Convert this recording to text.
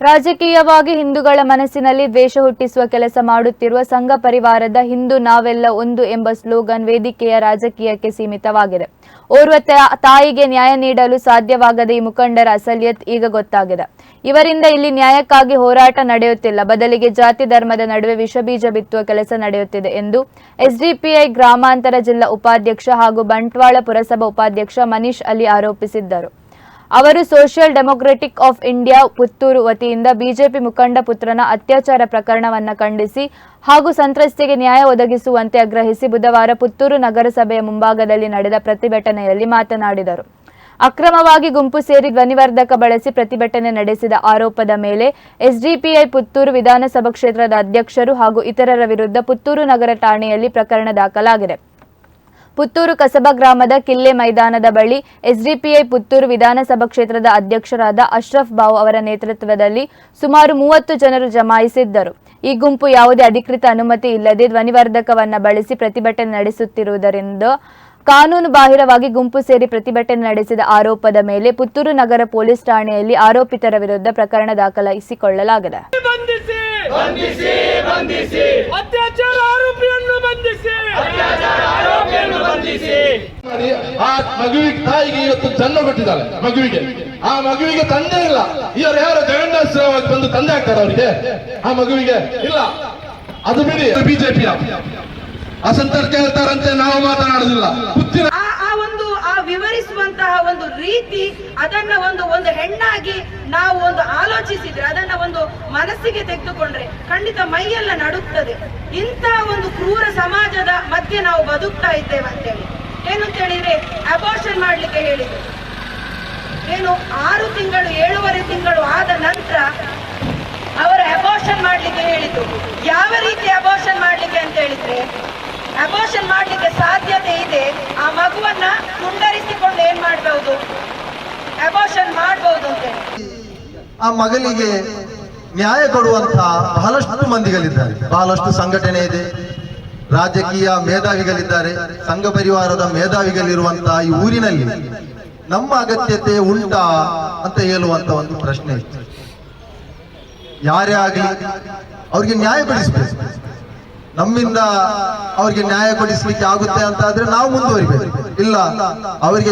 ರಾಜಕೀಯವಾಗಿ ಹಿಂದೂಗಳ ಮನಸ್ಸಿನಲ್ಲಿ ದ್ವೇಷ ಹುಟ್ಟಿಸುವ ಕೆಲಸ ಮಾಡುತ್ತಿರುವ ಸಂಘ ಪರಿವಾರದ ಹಿಂದೂ ನಾವೆಲ್ಲ ಒಂದು ಎಂಬ ಸ್ಲೋಗನ್ ವೇದಿಕೆಯ ರಾಜಕೀಯಕ್ಕೆ ಸೀಮಿತವಾಗಿದೆ. ಓರ್ವ ತಾಯಿಗೆ ನ್ಯಾಯ ನೀಡಲು ಸಾಧ್ಯವಾಗದ ಈ ಮುಖಂಡರ ಅಸಲಿಯತ್ ಈಗ ಗೊತ್ತಾಗಿದೆ. ಇವರಿಂದ ಇಲ್ಲಿ ನ್ಯಾಯಕ್ಕಾಗಿ ಹೋರಾಟ ನಡೆಯುತ್ತಿಲ್ಲ. ಬದಲಿಗೆ ಜಾತಿ ಧರ್ಮದ ನಡುವೆ ವಿಷಬೀಜ ಬಿತ್ತುವ ಕೆಲಸ ನಡೆಯುತ್ತಿದೆ ಎಂದು ಎಸ್ಡಿಪಿಐ ಗ್ರಾಮಾಂತರ ಜಿಲ್ಲಾ ಉಪಾಧ್ಯಕ್ಷ ಹಾಗೂ ಬಂಟ್ವಾಳ ಪುರಸಭಾ ಉಪಾಧ್ಯಕ್ಷ ಮನೀಶ್ ಅಲಿ ಆರೋಪಿಸಿದ್ದರು. ಅವರು social democratic of India Puttur ವತಿಯಿಂದ ಬಿಜೆಪಿ ಮುಖಂಡ ಪುತ್ರನ ಅತ್ಯಾಚಾರ ಪ್ರಕರಣವನ್ನು ಖಂಡಿಸಿ ಹಾಗೂ ಸಂತ್ರಸ್ತೆಗೆ ನ್ಯಾಯ ಒದಗಿಸುವಂತೆ ಆಗ್ರಹಿಸಿ ಬುಧವಾರ ಪುತ್ತೂರು ನಗರಸಭೆಯ ಮುಂಭಾಗದಲ್ಲಿ ನಡೆದ ಪ್ರತಿಭಟನೆಯಲ್ಲಿ ಮಾತನಾಡಿದರು. ಅಕ್ರಮವಾಗಿ ಗುಂಪು ಸೇರಿ ಧ್ವನಿವರ್ಧಕ ಬಳಸಿ ಪ್ರತಿಭಟನೆ ನಡೆಸಿದ ಆರೋಪದ ಮೇಲೆ ಎಸ್ಡಿಪಿಐ ಪುತ್ತೂರು ವಿಧಾನಸಭಾ ಕ್ಷೇತ್ರದ ಅಧ್ಯಕ್ಷರು ಹಾಗೂ ಇತರರ ವಿರುದ್ಧ ಪುತ್ತೂರು ನಗರ ಠಾಣೆಯಲ್ಲಿ ಪ್ರಕರಣ ದಾಖಲಾಗಿದೆ. ಪುತ್ತೂರು ಕಸಬಾ ಗ್ರಾಮದ ಕಿಲ್ಲೆ ಮೈದಾನದ ಬಳಿ ಎಸ್ಡಿಪಿಐ ಪುತ್ತೂರು ವಿಧಾನಸಭಾ ಕ್ಷೇತ್ರದ ಅಧ್ಯಕ್ಷರಾದ ಅಶ್ರಫ್ ಬಾವು ಅವರ ನೇತೃತ್ವದಲ್ಲಿ ಸುಮಾರು ಮೂವತ್ತು ಜನರು ಜಮಾಯಿಸಿದ್ದರು. ಈ ಗುಂಪು ಯಾವುದೇ ಅಧಿಕೃತ ಅನುಮತಿ ಇಲ್ಲದೆ ಧ್ವನಿವರ್ಧಕವನ್ನು ಬಳಸಿ ಪ್ರತಿಭಟನೆ ನಡೆಸುತ್ತಿರುವುದರಿಂದ ಕಾನೂನು ಬಾಹಿರವಾಗಿ ಗುಂಪು ಸೇರಿ ಪ್ರತಿಭಟನೆ ನಡೆಸಿದ ಆರೋಪದ ಮೇಲೆ ಪುತ್ತೂರು ನಗರ ಪೊಲೀಸ್ ಠಾಣೆಯಲ್ಲಿ ಆರೋಪಿತರ ವಿರುದ್ಧ ಪ್ರಕರಣ ದಾಖಲಿಸಿಕೊಳ್ಳಲಾಗಿದೆ. ಆ ಮಗುವಿಗೆ ತಾಯಿಗೆ ಇವತ್ತು ಜನ್ಮ ಕೊಟ್ಟಿದ್ದಾಳೆ ಮಗುವಿಗೆ. ಆ ಮಗುವಿಗೆ ತಂದೆ ಇಲ್ಲ. ಇವರು ಯಾರು ಜಗನ್ನಾಥವಾಗಿ ಬಂದು ತಂದೆ ಆಗ್ತಾರೆ ಅವರಿಗೆ. ಆ ಮಗುವಿಗೆ ಇಲ್ಲ. ಅದು ಬಿಡಿ ಬಿಜೆಪಿ ಅಸಂತರ್ ಕೇಳ್ತಾರಂತೆ ನಾವು ಮಾತನಾಡುದಿಲ್ಲ. ಹುಚ್ಚಿನ ಆ ಆ ಒಂದು ಆ ವಿವರಿಸುವಂತಹ ಒಂದು ರೀತಿ ಅದನ್ನ ಒಂದು ಒಂದು ಹೆಣ್ಣಾಗಿ ನಾವು ಒಂದು ಆಲೋಚಿಸಿದ್ರೆ ಅದನ್ನ ಒಂದು ಮನಸ್ಸಿಗೆ ತೆಗೆದುಕೊಂಡ್ರೆ ಖಂಡಿತ ಮೈಯೆಲ್ಲ ನಡುತ್ತದೆ. ಇಂತಹ ಒಂದು ಕ್ರೂರ ಮಧ್ಯೆ ನಾವು ಬದುಕ್ತಾ ಇದ್ದೇವೆ ಅಂತೇಳಿ ಏನು ಹೇಳಿದ್ರೆ ಅಬೋರ್ಷನ್ ಮಾಡ್ಲಿಕ್ಕೆ ಹೇಳಿದ್ರು. ಏನು ಆರು ತಿಂಗಳು, ಏಳುವರೆ ತಿಂಗಳು ಆದ ನಂತರ ಅವರ ಅಬೋರ್ಷನ್ ಮಾಡ್ಲಿಕ್ಕೆ ಹೇಳಿದ್ರು. ಯಾವ ರೀತಿ ಅಬೋರ್ಷನ್ ಮಾಡ್ಲಿಕ್ಕೆ ಅಂತ ಹೇಳಿದ್ರೆ ಅಬೋರ್ಷನ್ ಮಾಡ್ಲಿಕ್ಕೆ ಸಾಧ್ಯತೆ ಇದೆ. ಆ ಮಗುವನ್ನ ಕುಂಡರಿಸಿಕೊಂಡು ಏನ್ ಮಾಡ್ಬಹುದು ಅಬೋರ್ಷನ್ ಮಾಡ್ಬಹುದು ಅಂತ ಆ ಮಗಳಿಗೆ ನ್ಯಾಯ ಕೊಡುವಂತಹ ಬಹಳಷ್ಟು ಮಂದಿಗಳಿದ್ದಾರೆ. ಬಹಳಷ್ಟು ಸಂಘಟನೆ ಇದೆ. ರಾಜಕೀಯ ಮೇಧಾವಿಗಳಿದ್ದಾರೆ, ಸಂಘ ಪರಿವಾರದ ಮೇಧಾವಿಗಳಿರುವಂತಹ ಈ ಊರಿನಲ್ಲಿ ನಮ್ಮ ಅಗತ್ಯತೆ ಉಂಟಾ ಅಂತ ಹೇಳುವಂತ ಒಂದು ಪ್ರಶ್ನೆ ಇತ್ತು. ಯಾರೇ ಆಗಲಿ ಅವ್ರಿಗೆ ನ್ಯಾಯ ಕೊಡಿಸ್ಬೇಕು. ನಮ್ಮಿಂದ ಅವ್ರಿಗೆ ನ್ಯಾಯ ಕೊಡಿಸ್ಲಿಕ್ಕೆ ಆಗುತ್ತೆ ಅಂತ ಆದ್ರೆ ನಾವು ಮುಂದುವರಿಬೇಕು. ಇಲ್ಲ, ಅವರಿಗೆ